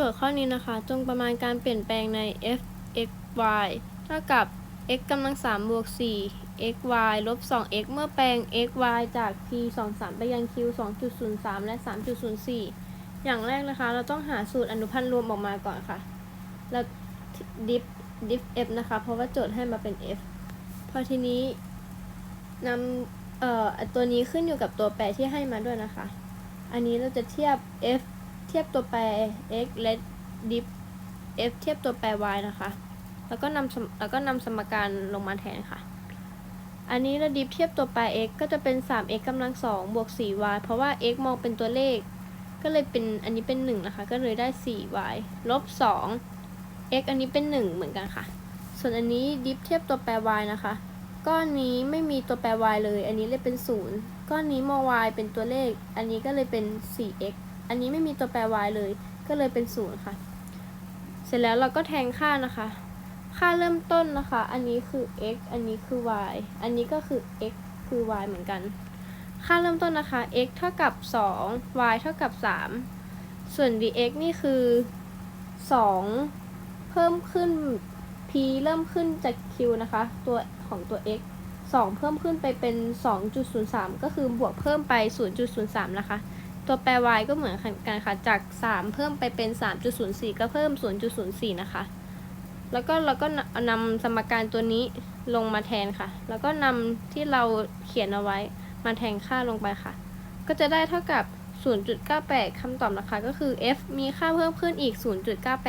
จทย์ข้อนี้นะคะ จงประมาณการเปลี่ยนแปลงใน f x y เท่ากับ x กำลัง3บวก4 x y ลบ 2 x เมื่อแปลง x y จาก p 2 3ไปยัง q 2.03 และ 3.04 อย่างแรกนะคะ เราต้องหาสูตรอนุพันธ์รวมออกมาก่อนค่ะ แล้ว diff diff f นะคะ เพราะว่าโจทย์ให้มาเป็น f พอทีนี้นำเอ่อตัวนี้ขึ้นอยู่กับตัวแปรที่ให้มาด้วยนะคะ อันนี้เราจะเทียบ f เทียบตัวแปร x และ diff เทียบตัวแปร y นะคะ แล้วก็นำแล้วก็นำสมการลงมาแทนค่ะ อันนี้เรา diff เทียบตัวแปร x ก็จะเป็น 3x กำลัง2บวก 4y เพราะว่า x มองเป็นตัวเลข ก็เลยเป็น อันนี้เป็น 1 นะคะ ก็เลยได้ 4y ลบ 2 x อันนี้เป็น 1 เหมือนกันค่ะ ส่วนอันนี้ diff เทียบตัวแปร y นะคะ ก้อนนี้ไม่มีตัวแปร y เลย อันนี้เลยเป็น 0 ก้อนนี้มอง y เป็นตัวเลข อันนี้ก็เลยเป็น 4x อันนี้ไม่มีตัวแปร y เลย ก็เลยเป็น0ค่ะ เสร็จแล้วเราก็แทงค่านะคะ ค่าเริ่มต้นนะคะ อันนี้คือ x อันนี้คือ y อันนี้ก็คือ x คือ y เหมือนกัน ค่าเริ่มต้นนะคะ x เท่ากับ 2 y เท่ากับ 3 ส่วน dx นี่คือ 2 เพิ่มขึ้น p เริ่มขึ้นจาก q นะคะ ตัวของตัว x 2 เพิ่มขึ้นไปเป็น 2.03 ก็คือบวกเพิ่มไป 0.03 นะคะ ตัวแปร y ก็เหมือนกันค่ะ จาก 3 เพิ่มไปเป็น 3.04 ก็เพิ่ม 0.04 นะคะ แล้วก็เราก็นำสมการตัวนี้ลงมาแทนค่ะ แล้วก็นำที่เราเขียนเอาไว้มาแทนค่าลงไปค่ะ ก็จะได้เท่ากับ 0.98 คำตอบนะคะ ก็คือ f มีค่าเพิ่มขึ้นอีก 0.98